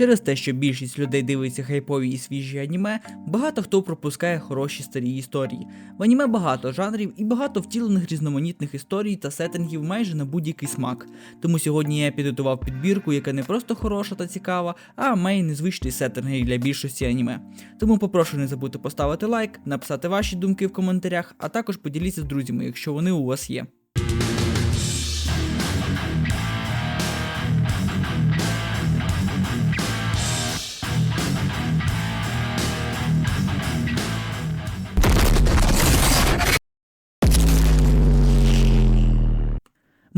Через те, що більшість людей дивиться хайпові і свіжі аніме, багато хто пропускає хороші старі історії. В аніме багато жанрів і багато втілених різноманітних історій та сеттингів майже на будь-який смак. Тому сьогодні я підготував підбірку, яка не просто хороша та цікава, а має незвичні сеттинги для більшості аніме. Тому попрошу не забути поставити лайк, написати ваші думки в коментарях, а також поділіться з друзями, якщо вони у вас є.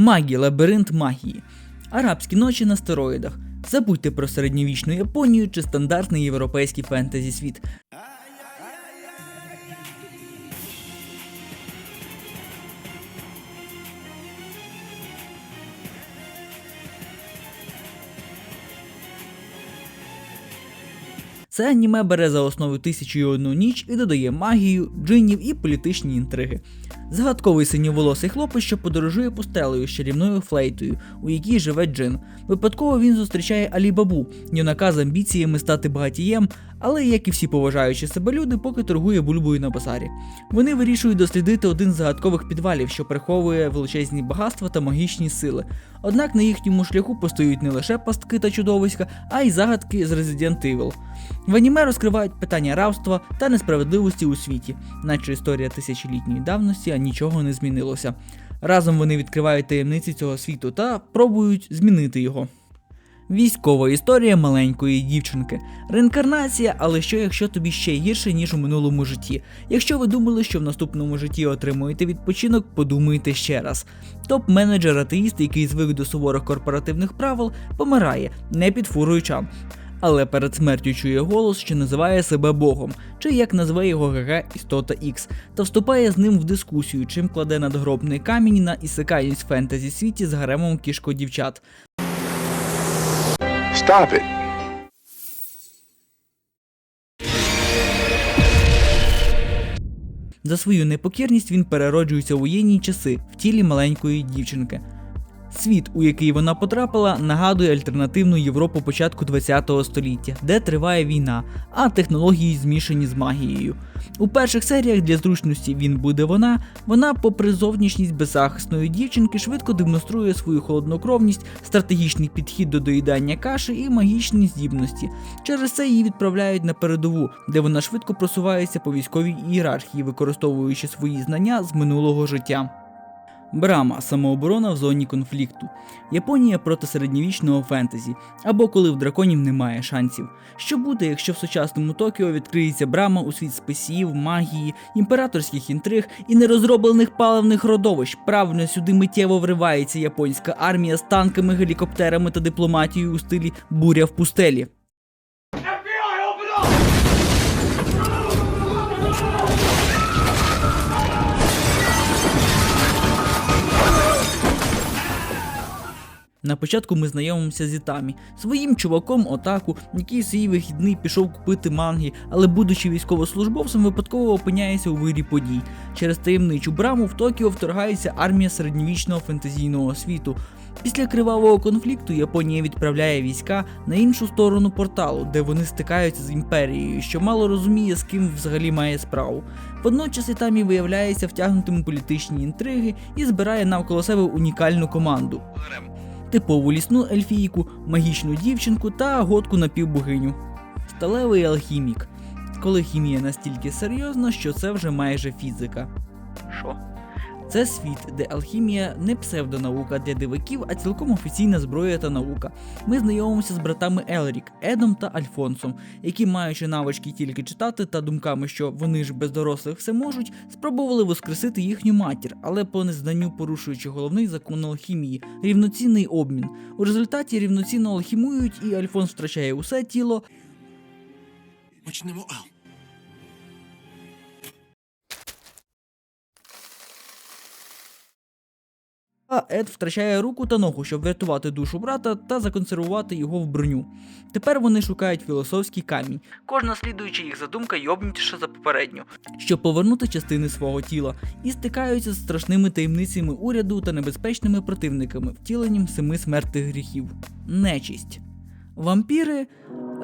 Магія, лабіринт магії. Арабські ночі на стероїдах. Забудьте про середньовічну Японію чи стандартний європейський фентезі світ. Це аніме бере за основу тисячу і одну ніч і додає магію, джинів і політичні інтриги. Загадковий синьоволосий хлопець, що подорожує пустелею з чарівною флейтою, у якій живе Джин. Випадково він зустрічає Алі-Бабу, юнака з амбіціями стати багатієм, але, як і всі поважаючі себе люди, поки торгує бульбою на базарі. Вони вирішують дослідити один з загадкових підвалів, що приховує величезні багатства та магічні сили. Однак на їхньому шляху постають не лише пастки та чудовиська, а й загадки з Resident Evil. В аніме розкривають питання рабства та несправедливості у світі, наче історія тисячолітньої давності, нічого не змінилося. Разом вони відкривають таємниці цього світу та пробують змінити його. Військова історія маленької дівчинки. Реінкарнація, але що якщо тобі ще гірше, ніж у минулому житті? Якщо ви думали, що в наступному житті отримуєте відпочинок, подумайте ще раз. Топ-менеджер атеїст, який звик до суворих корпоративних правил, помирає, не під фурою. Але перед смертю чує голос, що називає себе Богом, чи як назве його ГГ Істота Ікс, та вступає з ним в дискусію, чим кладе надгробний камінь на ісеканість фентезі світі з гаремом кішко дівчат. Stop it. За свою непокірність він перероджується у воєнні часи в тілі маленької дівчинки. Світ, у який вона потрапила, нагадує альтернативну Європу початку ХХ століття, де триває війна, а технології змішані з магією. У перших серіях для зручності він буде вона. Вона, попри зовнішність беззахисної дівчинки, швидко демонструє свою холоднокровність, стратегічний підхід до доїдання каші і магічні здібності. Через це її відправляють на передову, де вона швидко просувається по військовій ієрархії, використовуючи свої знання з минулого життя. Брама самооборона в зоні конфлікту. Японія проти середньовічного фентезі, або коли в драконів немає шансів. Що буде, якщо в сучасному Токіо відкриється брама у світ спесів, магії, імператорських інтриг і нерозроблених паливних родовищ? Правильно сюди миттєво вривається японська армія з танками, гелікоптерами та дипломатією у стилі буря в пустелі. На початку ми знайомимося з Ітамі, своїм чуваком Отаку, який свій вихідний пішов купити манги, але, будучи військовослужбовцем, випадково опиняється у вирі подій. Через таємничу браму в Токіо вторгається армія середньовічного фентезійного світу. Після кривавого конфлікту Японія відправляє війська на іншу сторону порталу, де вони стикаються з імперією, що мало розуміє, з ким взагалі має справу. Водночас Ітамі виявляється втягнутим у політичні інтриги і збирає навколо себе унікальну команду типову лісну ельфійку, магічну дівчинку та готку напівбогиню. Сталевий алхімік. Коли хімія настільки серйозна, що це вже майже фізика. Що? Це світ, де алхімія не псевдонаука для диваків, а цілком офіційна зброя та наука. Ми знайомимося з братами Елрік, Едом та Альфонсом, які, маючи навички тільки читати та думками, що вони ж без дорослих все можуть, спробували воскресити їхню матір, але по незнанню порушуючи головний закон алхімії рівноцінний обмін. У результаті рівноцінно алхімують, і Альфонс втрачає усе тіло, Почнемо. А Ед втрачає руку та ногу, щоб врятувати душу брата та законсервувати його в броню. Тепер вони шукають філософський камінь. Кожна слідуюча їх задумка йобнітіша за попередню, щоб повернути частини свого тіла, і стикаються з страшними таємницями уряду та небезпечними противниками, втіленням семи смертних гріхів. Нечисть. Вампіри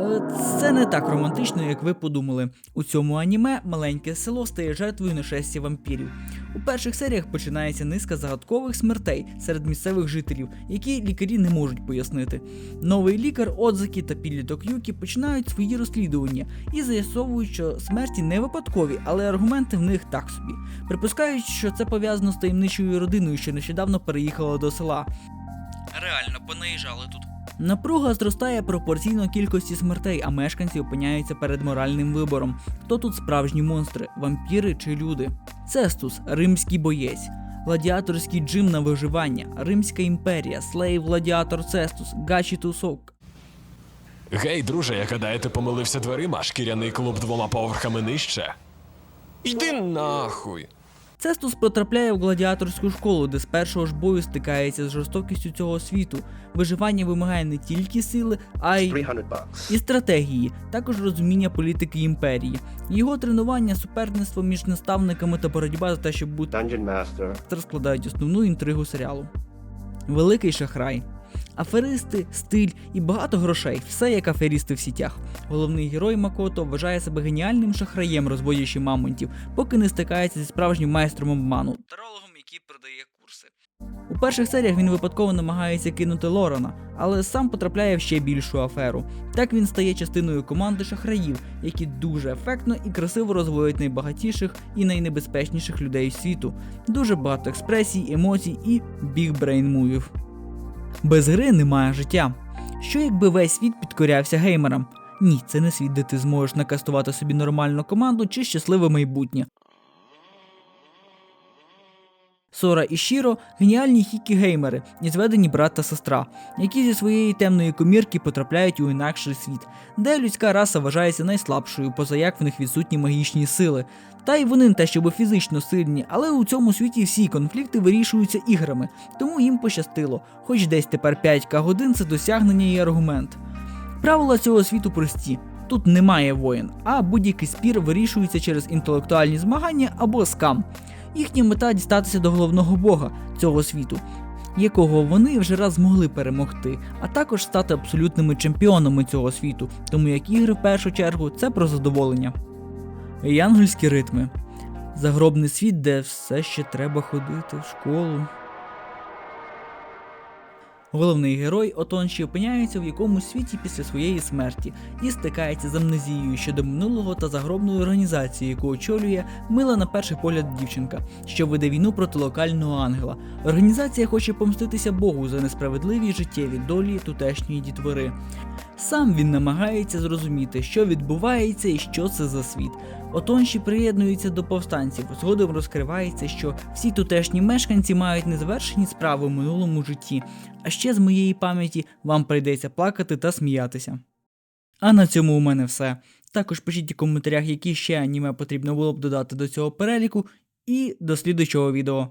е, це не так романтично, як ви подумали. У цьому аніме маленьке село стає жертвою нашестя вампірів. У перших серіях починається низка загадкових смертей серед місцевих жителів, які лікарі не можуть пояснити. Новий лікар Одзакі та підліток Юкі починають свої розслідування і з'ясовують, що смерті не випадкові, але аргументи в них так собі. Припускають, що це пов'язано з таємничою родиною, що нещодавно переїхала до села. Реально понаїжджали тут. Напруга зростає пропорційно кількості смертей, а мешканці опиняються перед моральним вибором: хто тут справжні монстри, вампіри чи люди. Цестус римський боєць. Гладіаторський джим на виживання, Римська імперія, Слейв Гладіатор Цестус, Гачі Тусок. Гей, друже, я гадаю, ти помилився дверима, шкіряний клуб двома поверхами нижче. Йди нахуй. Цестус потрапляє в гладіаторську школу, де з першого ж бою стикається з жорстокістю цього світу. Виживання вимагає не тільки сили, а й і стратегії, також розуміння політики імперії. Його тренування, суперництво між наставниками та боротьба за те, щоб бути Dungeon Master. складають основну інтригу серіалу. Великий шахрай. Аферисти, стиль і багато грошей все як аферісти в сітях. Головний герой Макото вважає себе геніальним шахраєм, розводячи мамонтів, поки не стикається зі справжнім майстром обману, тарологом, який продає курси. У перших серіях він випадково намагається кинути Лорана, але сам потрапляє в ще більшу аферу. Так він стає частиною команди шахраїв, які дуже ефектно і красиво розводять найбагатіших і найнебезпечніших людей світу. Дуже багато експресій, емоцій і біг-брейн-мувів. Без гри немає життя. Що якби весь світ підкорявся геймерам? Ні, це не світ, де ти зможеш накастувати собі нормальну команду чи щасливе майбутнє. Сора і Шіро геніальні хікі-геймери зведені брат та сестра, які зі своєї темної комірки потрапляють у інакший світ, де людська раса вважається найслабшою, поза як в них відсутні магічні сили. Та й вони те, щоб фізично сильні, але у цьому світі всі конфлікти вирішуються іграми, тому їм пощастило, хоч десь тепер 5к годин це досягнення і аргумент. Правила цього світу прості. Тут немає воїн, а будь-який спір вирішується через інтелектуальні змагання або скам. Їхня мета дістатися до головного бога цього світу, якого вони вже раз змогли перемогти, а також стати абсолютними чемпіонами цього світу, тому як ігри в першу чергу це про задоволення. Янгольські ритми. Загробний світ, де все ще треба ходити в школу. Головний герой Отонші опиняється в якомусь світі після своєї смерті і стикається з амнезією щодо минулого та загробної організації, яку очолює мила на перший погляд дівчинка, що веде війну проти локального ангела. Організація хоче помститися Богу за несправедливі життєві долі тутешньої дітвори. Сам він намагається зрозуміти, що відбувається і що це за світ. Отонші приєднується до повстанців. Згодом розкривається, що всі тутешні мешканці мають незавершені справи в минулому житті. А ще з моєї пам'яті вам прийдеться плакати та сміятися. А на цьому у мене все. Також пишіть у коментарях, які ще аніме потрібно було б додати до цього переліку, і до слідуючого відео.